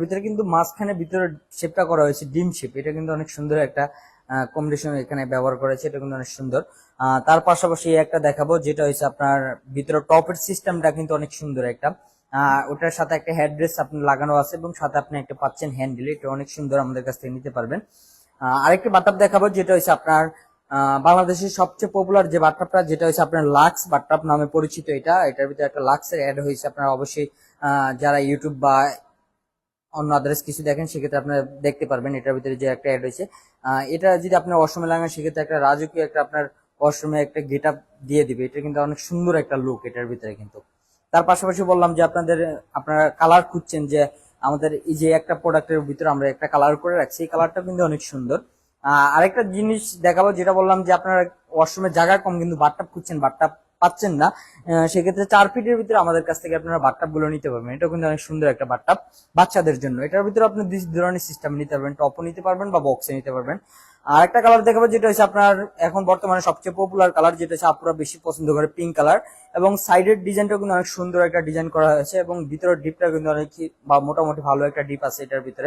ভিতরে কিন্তু মাঝখানে ভিতরে শেপটা করা হয়েছে ডিম শেপ। এটা কিন্তু অনেক সুন্দর একটা কম্বিনেশন এখানে ব্যবহার করেছে, এটা কিন্তু অনেক সুন্দর। তার পাশাপাশি একটা দেখাবো, যেটা হচ্ছে আপনার ভিতরে টপের সিস্টেমটা কিন্তু অনেক সুন্দর একটা। ওটার সাথে একটা হেড ড্রেস আপনার লাগানো আছে এবং সাথে আপনি একটা পাচ্ছেন হ্যান্ডেল এটা অনেক সুন্দর আমাদের কাছ থেকে নিতে পারবেন। আরেকটি বাট্টাপ দেখাবো, যেটা হচ্ছে আপনার বাংলাদেশের সবচেয়ে পপুলার যে বাট্টাপটা যেটা হচ্ছে আপনার লাক্স বাট্টাপ নামে পরিচিত এটা। এটার ভিতরে একটা লাক্সের অ্যাড হয়েছে, আপনার অবশ্যই যারা ইউটিউব বা অন্য আদার্স কিছু দেখেন, সেক্ষেত্রে আপনারা দেখতে পারবেন এটার ভিতরে যে একটা অ্যাড হয়েছে এটা যদি আপনার অসমে লাগান, সেক্ষেত্রে একটা রাজকীয় একটা আপনার অসমে একটা গেট দিয়ে দিবে। এটা কিন্তু অনেক সুন্দর একটা লুক এটার ভিতরে কিন্তু। তার পাশাপাশি বললাম যে আপনাদের, আপনারা কালার খুঁজছেন যে আমাদের এই যে একটা প্রোডাক্টের ভিতরে আমরা একটা কালার করে রাখছি, এই কালারটা কিন্তু অনেক সুন্দর। আরেকটা জিনিস দেখাবো, যেটা বললাম যে আপনারা ওয়াশরুমের জায়গা কম কিন্তু বাট্টাপ খুঁজছেন বাট্টাপ পাচ্ছেন না সেক্ষেত্রে চার ফিটের ভিতরে আমাদের কাছ থেকে আপনারা বাট্টাপগুলো নিতে পারবেন। এটা কিন্তু অনেক সুন্দর একটা বাট্টাপ বাচ্চাদের জন্য। এটার ভিতরে আপনি দুই ধরনের সিস্টেম নিতে পারবেন টপও নিতে পারবেন বা বক্সে নিতে পারবেন। আর একটা কালার দেখাবো, যেটা হচ্ছে আপনার এখন বর্তমানে সবচেয়ে পপুলার কালার যেটা হচ্ছে আপুরা বেশি পছন্দ করে পিঙ্ক কালার এবং সাইডের ডিজাইনটা কিন্তু অনেক সুন্দর একটা ডিজাইন করা হয়েছে এবং ভিতরের ডিপটা কিন্তু অনেক বা মোটামুটি ভালো একটা ডিপ আছে এটার ভিতরে।